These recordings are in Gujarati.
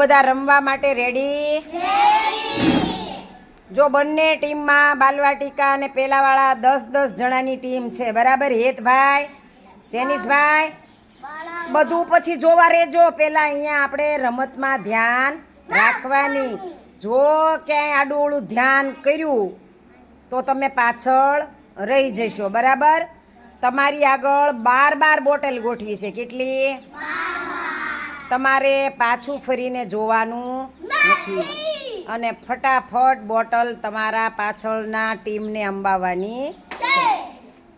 બધા રમવા માટે રેડી જો બંને ટીમમાં બાલવાટિકા અને પેલાવાળા દસ દસ જણાની ટીમ છે, બરાબર? હેતભાઈ, જેનિસભાઈ, બધું પછી જોવા રહેજો પેલા અહીંયા આપણે રમતમાં ધ્યાન રાખવાની. જો ક્યાંય આડું ધ્યાન કર્યું, તો તમે પાછળ રહી જશો, બરાબર? તમારી આગળ બાર બાર બોટલ ગોઠવી છે. કેટલી? તમારે પાછું ફરીને જોવાનું નથી. અને ફટાફટ બોટલ તમારા પાછળના ટીમને અંબાવવાની છે.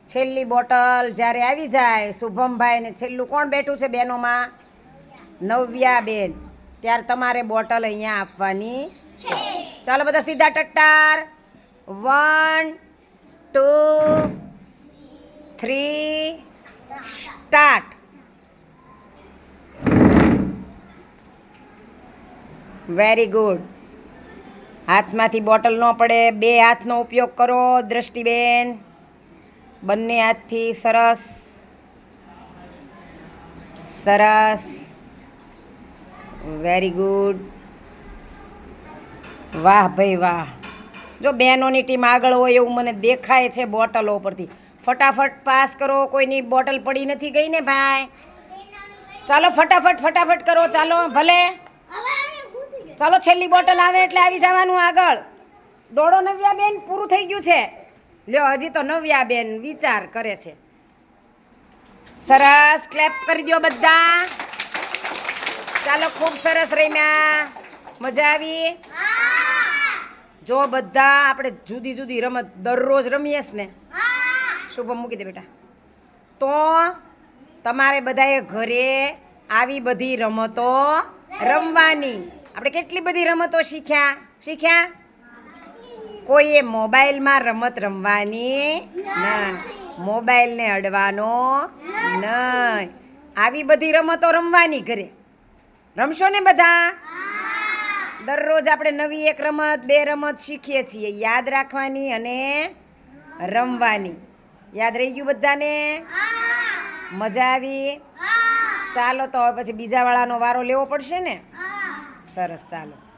છેલ્લી બોટલ જ્યારે આવી જાય, શુભમભાઈ ને છેલ્લું કોણ બેઠું છે બેનોમાં? નવ્યા બેન ત્યારે તમારે બોટલ અહીંયા આપવાની ચાલો બધા સીધા ટટ્ટાર. One, two, three, start. Very good હાથમાંથી બોટલ ન પડે, બે હાથનો ઉપયોગ કરો, દ્રષ્ટિબેન. બંને હાથથી સરસ. સરસ. વેરી ગુડ વાહ ભાઈ વાહ. જો બહેનોની ટીમ આગળ હોય એવું મને દેખાય છે બોટલો પરથી ફટાફટ પાસ કરો, કોઈની બોટલ પડી નથી ગઈ ને ભાઈ? ચાલો ફટાફટ ફટાફટ કરો, ચાલો, ભલે. ચાલો છેલ્લી બોટલ આવે એટલે આવી જવાનું આગળ. દોડો નવ્યા બેન પૂરું થઈ ગયું છે. લ્યો, હજી તો નવ્યા બેન વિચાર કરે છે. સરસ ક્લેપ કરી દો બધા. ચાલો, ખૂબ સરસ રમ્યા. મજા આવી? જો બધા આપણે જુદી જુદી રમત દરરોજ રમીએ ને. શુભમ મૂકી દે બેટા. તો તમારે બધાએ ઘરે આવી બધી રમતો રમવાની. આપણે કેટલી બધી રમતો શીખ્યા? શીખ્યા? કોઈએ મોબાઈલમાં રમત રમવાની? ના. મોબાઈલને અડવાનો નહીં. આવી બધી રમતો રમવાની ઘરે. રમશો ને બધા? દરરોજ આપણે નવી એક રમત, બે રમત શીખીએ છીએ. યાદ રાખવાની અને રમવાની. યાદ રહી ગયું બધાને? મજા આવી? ચાલો તો હવે પછી બીજા વાળાનો વારો લેવો પડશે ને? સરસ ચાલો.